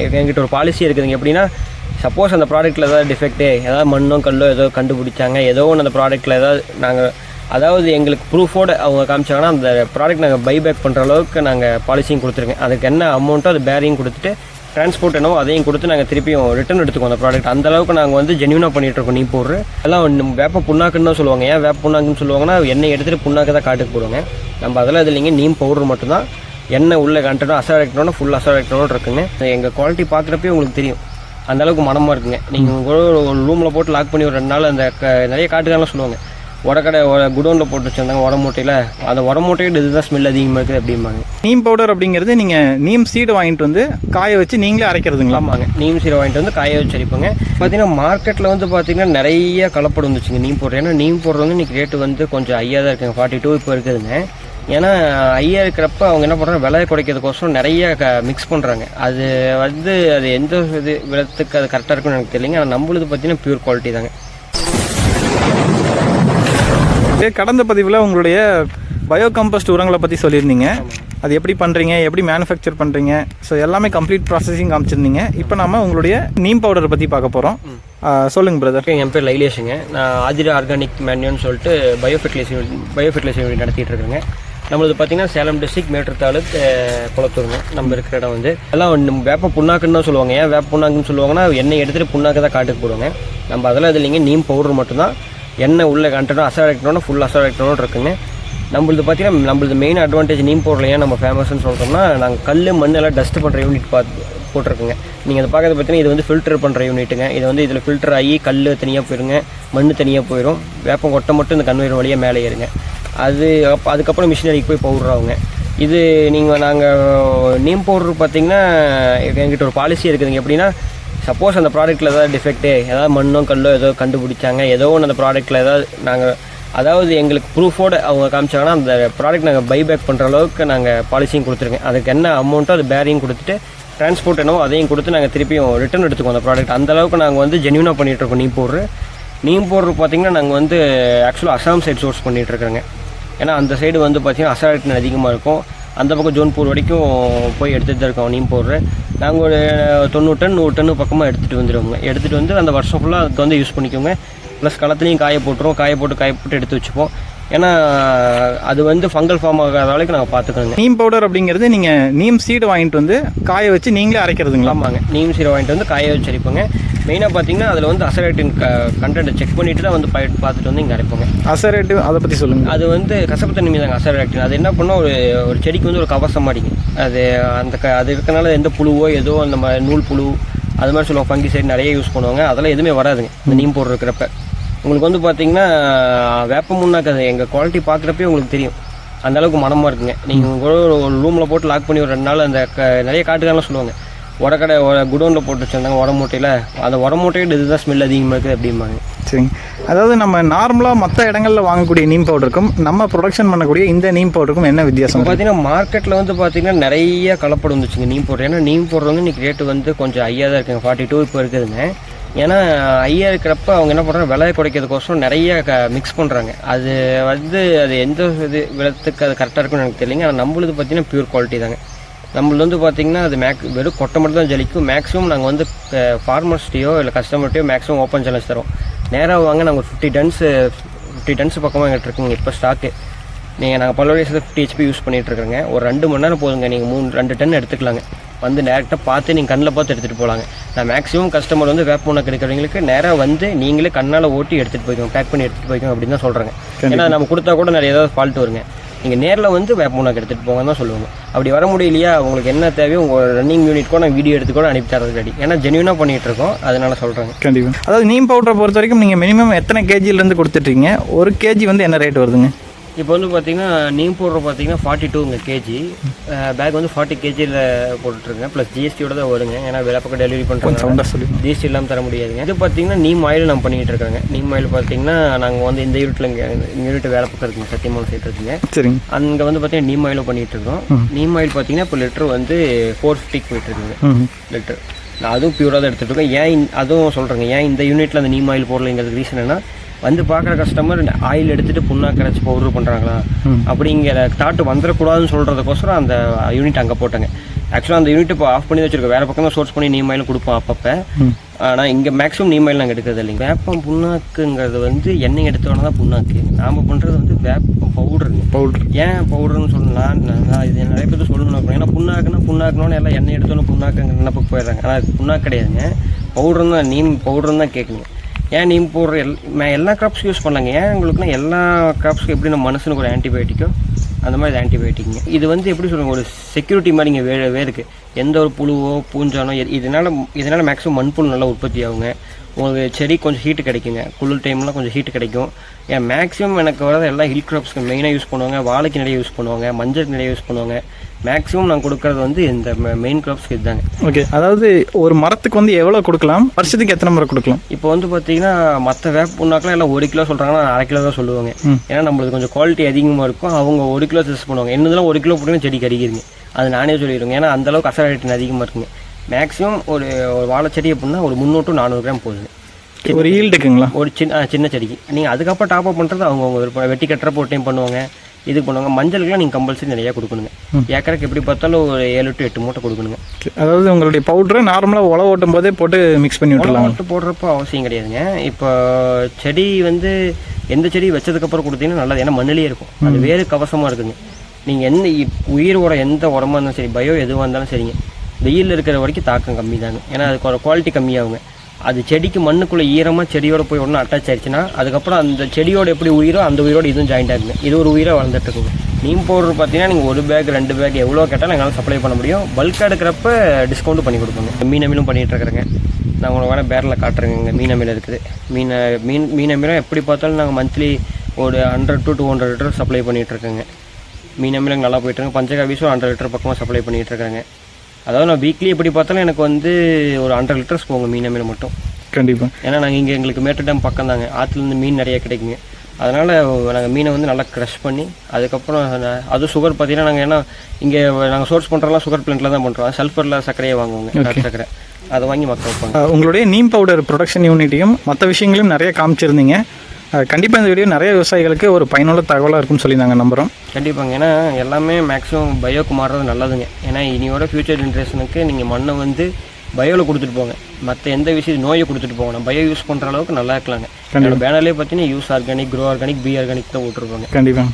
என்கிட்ட ஒரு பாலிசி இருக்குதுங்க. எப்படின்னா சப்போஸ் அந்த ப்ராடக்ட்டில் ஏதாவது டிஃபெக்ட்டு ஏதாவது மண்ணோ கல்லோ ஏதோ கண்டுபிடிச்சாங்க ஏதோ ஒன்று அந்த ப்ராடக்ட்டில் ஏதாவது நாங்கள் அதாவது எங்களுக்கு ப்ரூஃபோடு அவங்க காமிச்சாங்கன்னா அந்த ப்ராடக்ட் நாங்கள் பைபேக் பண்ணுற அளவுக்கு நாங்கள் பாலிசியும் கொடுத்துருக்கேன் அதுக்கு என்ன அமௌண்ட்டோ அது பேரையும் கொடுத்துட்டு டிரான்ஸ்போர்ட் என்னவோ அதையும் கொடுத்து நாங்கள் திருப்பியும் ரிட்டர்ன் எடுத்துக்குவோம் அந்த ப்ராடக்ட் அந்த அளவுக்கு நாங்கள் வந்து ஜென்யூனாக பண்ணிகிட்ருக்கோம் இருக்கோம் நீ போடுற. எல்லாம் வேப்ப புண்ணாக்குன்னு தான் சொல்லுவாங்க. ஏன் வேப்ப புண்ணாக்குன்னு சொல்லுவாங்கன்னா எண்ணெய் எடுத்துகிட்டு புண்ணாக்கு தான் காட்டுக்கு போடுவாங்க. நம்ம அதெல்லாம் இது இல்லைங்க. நீம் பவுடர் மட்டும்தான். எண்ணெய் உள்ள கண்டனும் அசாடக்டனோட ஃபுல் அசாடக்டனோட இருக்குங்க எங்கள் குவாலிட்டி பார்க்குறப்பே உங்களுக்கு தெரியும். அந்த அளவுக்கு மனமாக இருக்குங்க. நீங்கள் ஒரு ரூமில் போட்டு லாக் பண்ணி ஒரு ரெண்டு நாள் அந்த க- நிறைய காட்டுக்காரலாம் சொல்லுவாங்க. உடக்கடை குடோனில் போட்டு வச்சிருந்தாங்க உர மூட்டையில். அந்த உர மூட்டையோட இதுதான் ஸ்மெல் அதிகமாக இருக்குது அப்படிம்பாங்க. நீம் பவுடர் அப்படிங்கிறது நீங்கள் நீம் சீடு வாங்கிட்டு வந்து காய வச்சு நீங்களே அரைக்கிறதுங்களா? ஆமாங்க. நீம் சீரை வாங்கிட்டு வந்து காய வச்சு அடிப்போங்க பார்த்தீங்கன்னா மார்க்கெட்டில் வந்து பார்த்தீங்கன்னா நிறைய கலப்படம் வந்துச்சுங்க நீம் பவுடர் ஏன்னா நீம் பவுடர் வந்து இன்னைக்கு ரேட்டு வந்து கொஞ்சம் ஐயா தான் இருக்குங்க. ஃபார்ட்டி டூ இப்போ இருக்குதுங்க. ஏன்னா ஐயா இருக்கிறப்ப அவங்க என்ன பண்ணுறாங்க விலையை குறைக்கிறதுக்கோசரம் நிறைய க மிக்ஸ் பண்ணுறாங்க அது வந்து அது எந்த இது விதத்துக்கு அது கரெக்டாக இருக்குன்னு எனக்கு தெரியலைங்க. ஆனால் நம்மளுது பார்த்தீங்கன்னா பியூர் குவாலிட்டி தாங்க. கடந்த பதிவில் உங்களுடைய பயோ கம்போஸ்ட் உரங்களை பற்றி சொல்லியிருந்தீங்க அது எப்படி பண்ணுறீங்க எப்படி மேனுஃபேக்சர் பண்ணுறீங்க ஸோ எல்லாமே கம்ப்ளீட் ப்ராசஸிங் காமிச்சிருந்தீங்க. இப்போ நாம உங்களுடைய நீம் பவுடரை பற்றி பார்க்க போகிறோம் சொல்லுங்கள் பிரதர் என் பேர் லைலேஷுங்க. நான் ஆதிரா ஆர்கானிக் மேன்யூன்னு சொல்லிட்டு பயோ ஃபெர்டிலைசர் பயோ ஃபெர்டிலைசர் நடத்திட்டு இருக்கேங்க நம்மளது பார்த்தீங்கன்னா சேலம் டிஸ்ட்ரிக்ட் மேட்டூர் தாலுக் குளத்தூருங்க நம்ம இருக்கிற இடம் வந்து. எல்லாம் வேப்ப புண்ணாக்குன்னு தான் சொல்லுவாங்க. ஏன் வேப்ப புண்ணாக்குன்னு சொல்லுவாங்கன்னா எண்ணெய் எடுத்துகிட்டு புண்ணாக்கு தான் காட்டுக்கு போடுவாங்க. நம்ம அதெல்லாம் இது இல்லைங்க. நீம் பவுடர் மட்டும்தான். எண்ணெய் உள்ள கண்டனும் அசாடக்டனோட ஃபுல் அசாடக்டனோட இருக்குங்க. நம்மளது பார்த்தீங்கன்னா நம்மளது மெயின் அட்வான்டேஜ் நீம் பவுடரில் ஏன் நம்ம ஃபேமஸ்னு சொல்கிறோம்னா நாங்கள் கல் மண் எல்லாம் டஸ்ட் பண்ணுற யூனிட் பார்த்து போட்டிருக்குங்க. நீங்கள் அதை பார்க்கறது பார்த்தீங்கன்னா இது வந்து ஃபில்டர் பண்ணுற யூனிட்டுங்க இது வந்து இதில் ஃபில்டர் ஆகி கல் தனியாக போயிருங்க மண் தனியாக போயிடும் வேப்பம் கொட்டை மட்டும் இந்த கன்வேர் வழியாக மேலே ஏறுங்க. அது அதுக்கப்புறம் மிஷினரிக்கு போய் பவுடுறவங்க ஆகுங்க இது நீங்கள் நாங்கள் நீம் பவுடர் பார்த்தீங்கன்னா எங்கிட்ட ஒரு பாலிசி இருக்குதுங்க எப்படின்னா சப்போஸ் அந்த ப்ராடக்ட்டில் ஏதாவது டிஃபெக்ட்டு ஏதாவது மண்ணோ கல்லோ ஏதோ கண்டுபிடிச்சாங்க ஏதோ ஒன்று அந்த ப்ராடக்ட்டில் ஏதாவது நாங்கள் அதாவது எங்களுக்கு ப்ரூஃபோடு அவங்க காமிச்சாங்கன்னா அந்த ப்ராடக்ட் நாங்கள் பைபேக் பண்ணுற அளவுக்கு நாங்கள் பாலிசியும் கொடுத்துருக்கேன் அதுக்கு என்ன அமௌண்ட்டோ அது பேரையும் கொடுத்துட்டு டிரான்ஸ்போர்ட் என்னவோ அதையும் கொடுத்து நாங்கள் திருப்பியும் ரிட்டர்ன் எடுத்துக்குவோம் அந்த ப்ராடக்ட் அந்த அளவுக்கு நாங்கள் வந்து ஜென்யூனாக பண்ணிகிட்ருக்கோம் நீம் பவுட்ரு நீம் பவுட்ரு பார்த்தீங்கன்னா நாங்கள் வந்து ஆக்சுவலாக அசாம் சைட் சோர்ஸ் பண்ணிட்டு ஏன்னா அந்த சைடு வந்து பார்த்தீங்கன்னா அசால்ட் அதிகமாக இருக்கும். அந்த பக்கம் ஜோன்பூர் வரைக்கும் போய் எடுத்துகிட்டு தான் இருக்கோம் நீம் பவுட்ரு நாங்கள் ஒரு தொண்ணூறு டன் நூறு டன் பக்கமாக எடுத்துகிட்டு வந்துடுவோங்க எடுத்துகிட்டு வந்து அந்த வருஷம் ஃபுல்லாக அதுக்கு வந்து யூஸ் பண்ணிக்கோங்க. ப்ளஸ் களத்துலையும் காய போட்டுருவோம். காய போட்டு காய போட்டு எடுத்து வச்சுப்போம். ஏன்னா அது வந்து ஃபங்கல் ஃபார்ம் ஆகாத அளவுக்கு நாங்கள் பார்த்துக்கோங்க நீம் பவுடர் அப்படிங்கிறது நீங்கள் நீம் சீடு வாங்கிட்டு வந்து காய வச்சு நீங்களே அரைக்கிறதுங்களா? ஆமாங்க. நீம் சீரை வாங்கிட்டு வந்து காய வச்சு அரைப்போங்க. மெயினாக பார்த்தீங்கன்னா அதில் வந்து அசரேட்டின் க கண்டென்ட்டை செக் பண்ணிட்டு தான் வந்து பய- பார்த்துட்டு வந்து இங்கே அரைப்போங்க அசரேட்டு அதை பற்றி சொல்லுங்கள் அது வந்து கசப்பு தன்மை தாங்க அசரேக்டின் அது என்ன பண்ணால் ஒரு ஒரு செடிக்கு வந்து ஒரு கவசம் மாடிங்க அது அந்த க அது இருக்கனால எந்த புழுவோ ஏதோ அந்த மாதிரி நூல் புழு அது மாதிரி சொல்லுவாங்க. ஃபங்கி சைடு நிறைய யூஸ் பண்ணுவாங்க. அதெல்லாம் எதுவுமே வராதுங்க. இந்த நீம் போடுற இருக்கிறப்ப உங்களுக்கு வந்து பார்த்தீங்கன்னா வேப்ப முன்னாக்கு அது எங்கள் குவாலிட்டி பார்க்குறப்பே உங்களுக்கு தெரியும். அந்த அளவுக்கு மனமாக இருக்குங்க. நீங்கள் கூட ஒரு ரூமில் போட்டு லாக் பண்ணி ஒரு ரெண்டு நாள் அந்த க நிறைய காட்டுக்காரலாம் சொல்லுவாங்க. உடக்கடை குடோனில் போட்டு வச்சிருந்தாங்க உர மூட்டையில் அந்த உர மூட்டையோட இதுதான் ஸ்மெல் அதிகமாக இருக்குது அப்படிம்பாங்க. சரிங்க. அதாவது நம்ம நார்மலாக மற்ற இடங்கள்ல வாங்கக்கூடிய நீம் பவுடருக்கும் நம்ம ப்ரொடக்ஷன் பண்ணக்கூடிய இந்த நீம் பவுடருக்கும் என்ன வித்தியாசம் பார்த்தீங்கன்னா மார்க்கெட்டில் வந்து பார்த்தீங்கன்னா நிறைய கலப்படம் வந்துச்சுங்க நீம் பவுடர் ஏன்னா நீம் பவுடர் வந்து இன்னைக்கு ரேட்டு வந்து கொஞ்சம் ஐயா தான் இருக்குங்க. ஃபார்ட்டி டூ இப்போ இருக்குதுங்க. ஏன்னா ஐயா இருக்கிறப்ப அவங்க என்ன பண்ணுறாங்க விலையை குறைக்கிறதுக்கோசரம் நிறைய க மிக்ஸ் பண்ணுறாங்க அது வந்து அது எந்த இது விதத்துக்கு அது கரெக்டாக இருக்குன்னு எனக்கு தெரியலைங்க. ஆனால் நம்மளுது பார்த்தீங்கன்னா பியூர் குவாலிட்டி தாங்க. நம்மளது வந்து பார்த்தீங்கன்னா அது மேக் வெறும் கொட்டை மட்டும் தான் ஜலிக்கும். மேக்ஸிமம் நாங்கள் வந்து ஃபார்மர்ஸ்டையோ இல்லை கஸ்டமர்ட்டையோ மேக்ஸிமம் ஓப்பன் சேலஞ்ச் தரோம் நேராக வாங்க நாங்கள் ஃபிஃப்டி டன்ஸு ஃபிஃப்டி டன்ஸ் பக்கமாக எங்கிட்ட இருக்குங்க இப்போ ஸ்டாக்கு நீங்கள் நாங்கள் பல வயசில் ஃபிஃப்டி ஹெச்பி யூஸ் பண்ணிட்டு இருக்கோங்க. ஒரு ரெண்டு மணி நேரம் போதுங்க நீங்கள் மூணு ரெண்டு டன் எடுத்துக்கலாங்க. வந்து டேரெக்டாக பார்த்து நீங்கள் கண்ணில் பார்த்து எடுத்துகிட்டு போகலாங்க நான் மேக்ஸிமம் கஸ்டமர் வந்து வேப்ப உணக்கு எடுக்கிறவங்களுக்கு நேராக வந்து நீங்களே கண்ணால் ஓட்டி எடுத்துகிட்டு போய்க்கோங்க பேக் பண்ணி எடுத்துகிட்டு போய்க்கோங்க அப்படின்னு தான் சொல்கிறாங்க ஏன்னா நம்ம கொடுத்தா கூட நிறைய ஏதாவது ஃபால்ட் வருங்க. நீங்கள் நேரில் வந்து வேப்ப எடுத்துகிட்டு போங்க தான் சொல்லுவாங்க. அப்படி வர முடியலையா? உங்களுக்கு என்ன தேவையோ உங்கள் ரன்னிங் யூனிட் கூட நான் வீடியோ எடுத்து கூட அனுப்பி தரது ரெடி ஏன்னா ஜென்யூனாக பண்ணிகிட்டு இருக்கோம். அதனால சொல்கிறாங்க கண்டிப்பாக அதாவது நீம் பவுடரை பொறுத்த வரைக்கும் நீங்கள் மினிமம் எத்தனை கேஜிலேருந்து கொடுத்துட்ருக்கீங்க ஒரு கேஜி வந்து என்ன ரேட் வருதுங்க? இப்போ வந்து பார்த்தீங்கன்னா நீம் பவுடர் பார்த்தீங்கன்னா ஃபார்ட்டி டூங்க கேஜி பேக் வந்து ஃபார்ட்டி கேஜியில் போட்டுட்ருங்க ப்ளஸ் ஜிஎஸ்டியோட தான் வருங்க. ஏன்னா வேலை பக்கம் டெலிவரி பண்ணுறாங்க ஜிஎஸ்டி இல்லாமல் தர முடியாதுங்க. இது பார்த்தீங்கன்னா நீம் ஆயில் நம்ம பண்ணிகிட்டு இருக்காங்க. நீம் ஆயில் பார்த்தீங்கன்னா நாங்கள் வந்து இந்த யூனிட்டில் இங்கே யூனிட் வேலை பக்கம் இருக்குங்க சத்தியமான சைட் இருக்குங்க சரிங்க. அங்கே வந்து பார்த்தீங்கன்னா நீம் ஆயிலும் பண்ணிகிட்டு இருக்கோம். நீம் ஆயில் பார்த்தீங்கன்னா இப்போ லிட்டர் வந்து ஃபோர் ஃபிஃப்டிக்கு போயிட்டு இருக்குங்க. ம். லிட்டர் நான் அதுவும் பியூராக தான் எடுத்துகிட்டு இருக்கேன் ஏன் அதுவும் சொல்கிறேங்க ஏன் இந்த யூனிட்டில் அந்த நீம் ஆயில் போடலைங்கிறதுக்கு ரீசன் என்ன வந்து பார்க்குற கஸ்டமர் ஆயில் எடுத்துகிட்டு புண்ணா கரைச்சி பவுடர் பண்ணுறாங்களா அப்படிங்கிற தாட்டு வந்துடக்கூடாதுன்னு சொல்கிறதுக்கோசரம் அந்த யூனிட் அங்கே போட்டேங்க. ஆக்சுவலாக அந்த யூனிட் இப்போ ஆஃப் பண்ணி வச்சிருக்கோம். வேறு பக்கம் தான் சோர்ஸ் பண்ணி நீம் ஆயில் கொடுப்போம் அப்பப்போ. ஆனால் இங்கே மேக்ஸிமம் நீம் ஆயில் நாங்கள் எடுக்கிறது இல்லைங்க. வேப்பம் புண்ணாக்குங்கிறது வந்து எண்ணெய் எடுத்தோன்னே தான் புண்ணாக்கு. நாம் பண்ணுறது வந்து வேப்பம் பவுடருங்க பவுட்ரு ஏன் பவுடர்னு சொல்லலாம். நான் இது நிறைய பேர் சொல்லணும் ஏன்னா புண்ணாக்குன்னா புண்ணாக்குனோன்னு எல்லாம் எண்ணெய் எடுத்தோன்னு புண்ணாக்குங்க நினப்புக்கு போயிடுறாங்க. ஆனால் அது புண்ணாக்கு கிடையாதுங்க. பவுடர் தான் நீம் பவுடர்னு தான் கேட்குங்க ஏன் நீம் போடுற எல் நான் எல்லா க்ராப்ஸ் யூஸ் பண்ணலாங்க. ஏன் உங்களுக்குன்னா எல்லா க்ராப்ஸ்க்கு எப்படி நம்ம மனுஷனுக்கு ஒரு ஆன்டிபயோட்டிக்கோ அந்த மாதிரி ஆன்டிபயோட்டிக்ங்க இது வந்து எப்படி சொல்லுங்க ஒரு செக்யூரிட்டி மாதிரிங்க வே வேருக்கு எந்த ஒரு புழுவோ பூஞ்சானோ எ- இதனால் மேக்ஸிமம் மண்புழு நல்லா உற்பத்தி ஆகுங்க. உங்களுக்கு செடி கொஞ்சம் ஹீட்டு கிடைக்குங்க. குளிர் டைம்லாம் கொஞ்சம் ஹீட்டு கிடைக்கும். ஏன் மேக்ஸிமம் எனக்கு வரது எல்லா ஹில் க்ராப்ஸ்க்கு மெயினாக யூஸ் பண்ணுவாங்க. வாழைக்கு நிறைய யூஸ் பண்ணுவாங்க. மஞ்சளுக்கு நிறைய யூஸ் பண்ணுவாங்க. மேக்ஸிமம் நான் கொடுக்கறது வந்து இந்த மெயின் கிராப்ஸ்க்கு இதுதாங்க ஓகே அதாவது ஒரு மரத்துக்கு வந்து எவ்வளோ கொடுக்கலாம்? வருஷத்துக்கு எத்தனை முறை கொடுக்கலாம்? இப்போ வந்து பார்த்தீங்கன்னா மற்ற வேப்ப புண்ணாக்கெல்லாம் எல்லாம் ஒரு கிலோ சொல்கிறாங்கன்னா அரை கிலோ தான் சொல்லுவாங்க. ஏன்னா நம்மளுக்கு கொஞ்சம் குவாலிட்டி அதிகமாக இருக்கும். அவங்க ஒரு கிலோ சஜஸ்ட் பண்ணுவாங்க. என்னதெல்லாம் ஒரு கிலோ போட்டுமே செடி கறிக்கிறீங்க அது நானே சொல்லிடுவேங்க ஏன்னா அந்த அளவுக்கு அசல் ரேட்டின் அதிகமாக இருக்குங்க. மேக்ஸிமம் ஒரு ஒரு வாழை செடி அப்படின்னா ஒரு முந்நூறு நானூறு கிராம் போகுது ஒரு ஈல்டுக்குங்களா ஒரு சின்ன சின்ன செடிக்கு. நீங்கள் அதுக்கப்புறம் டாப் அப் பண்ணுறது அவங்க விருப்பம். வெட்டி கட்டுறப்ப ஒரு டைம் பண்ணுவாங்க. இது பண்ணுவாங்க மஞ்சளுக்குலாம் நீங்கள் கம்பல்சரி நிறையா கொடுக்கணுங்க. ஏக்கருக்கு எப்படி பார்த்தாலும் ஒரு ஏழு டு எட்டு மூட்டை கொடுக்கணுங்க. அதாவது உங்களுடைய பவுடரை நார்மலாக உழவு ஓட்டும் போதே போட்டு மிக்ஸ் பண்ணி விட்டுலாம் மட்டும் போடுறப்போ அவசியம் கிடையாதுங்க. இப்போ செடி வந்து எந்த செடி வச்சதுக்கப்புறம் கொடுத்தீங்கன்னா நல்லது. ஏன்னா மண்ணிலேயே இருக்கும். அது வேறு கவசமாக இருக்குங்க. நீங்கள் எந்த உயிர் உரம் எந்த உரமாக இருந்தாலும் சரி பயோ எதுவாக இருந்தாலும் சரிங்க. வெயிலில் இருக்கிற வரைக்கும் தாக்கம் கம்மி தாங்க ஏன்னா அதுக்கு குவாலிட்டி கம்மியாகுங்க. அது செடிக்கு மண்ணுக்குள்ளே ஈரமாக செடியோட போய் ஒன்று அட்டாச் ஆயிடுச்சுன்னா அதுக்கப்புறம் அந்த செடியோட எப்படி உயிரோ அந்த உயிரோட இதுவும் ஜாயிண்ட் ஆகுது இது ஒரு உயிராக வளர்ந்துட்டு இருக்குங்க. நீம் பவுடர் பார்த்தீங்கன்னா நீங்கள் ஒரு பேக் ரெண்டு பேக் எவ்வளோ கேட்டால் எங்களால் சப்ளை பண்ண முடியும். பல்க் எடுக்கிறப்ப டிஸ்கவுண்ட் பண்ணி கொடுப்போங்க மீன் மீனும் பண்ணிகிட்டு இருக்கிறேங்க. நான் உங்களுக்கு வேணால் பேரில் காட்டுறேங்க மீன மீன் இருக்குது. மீன் மீன் மீன் அமீலும் எப்படி பார்த்தாலும் நாங்கள் மந்த்லி ஒரு hundred to two hundred litre supply பண்ணிகிட்ருக்கேங்க மீன் அமீலும் நல்லா போயிட்டுருங்க பஞ்சகாவிஸும் ஹண்ட்ரட் லிட்டர் பக்கமாக சப்ளை பண்ணிகிட்ருக்காங்க அதாவது நான் வீக்லி எப்படி பார்த்தாலும் எனக்கு வந்து ஒரு ஹண்ட்ரட் லிட்டர்ஸ் போங்க மீன் அமீல் மட்டும். கண்டிப்பாக ஏன்னா நாங்கள் இங்கே எங்களுக்கு மேட்டு டேம் பக்கம் தாங்க. ஆற்றுலேருந்து மீன் நிறைய கிடைக்குங்க. அதனால் நாங்கள் மீனை வந்து நல்லா க்ரஷ் பண்ணி அதுக்கப்புறம் நா- அது சுகர் பார்த்தீங்கன்னா நாங்கள் ஏன்னா இங்கே நாங்கள் சோர்ஸ் பண்ணுறோம்லாம் சுகர் பிளான்ட்டில் தான் பண்ணுறோம் சல்ஃபரில் சர்க்கரையை வாங்குவோங்க சர்க்கரை. அதை வாங்கி மக்கள் வைப்பாங்க. உங்களுடைய நீம் பவுடர் ப்ரொடக்ஷன் யூனிட்டையும் மற்ற விஷயங்களையும் நிறைய காமிச்சிருந்தீங்க. கண்டிப்பாக இந்த வீடியோ நிறைய விவசாயிகளுக்கு ஒரு பயனுள்ள தகவலாக இருக்கும்னு சொல்லி நாங்கள் நம்புகிறோம் கண்டிப்பாங்க. ஏன்னா எல்லாமே மேக்ஸிமம் பயோக்கு மாறுறது நல்லதுங்க. ஏன்னா இனியோட ஃபியூச்சர் ஜென்ரேஷனுக்கு நீங்கள் மண்ணை வந்து பயோவில் கொடுத்துட்டு போங்க. மற்ற எந்த விஷயம் நோயை கொடுத்துட்டு போங்க பயோ யூஸ் பண்ணுற அளவுக்கு நல்லா இருக்கலாங்க. என்னோட பேனர்லேயே பார்த்தீங்கன்னா use organic grow organic be organic தான் விட்டுருப்பாங்க கண்டிப்பாக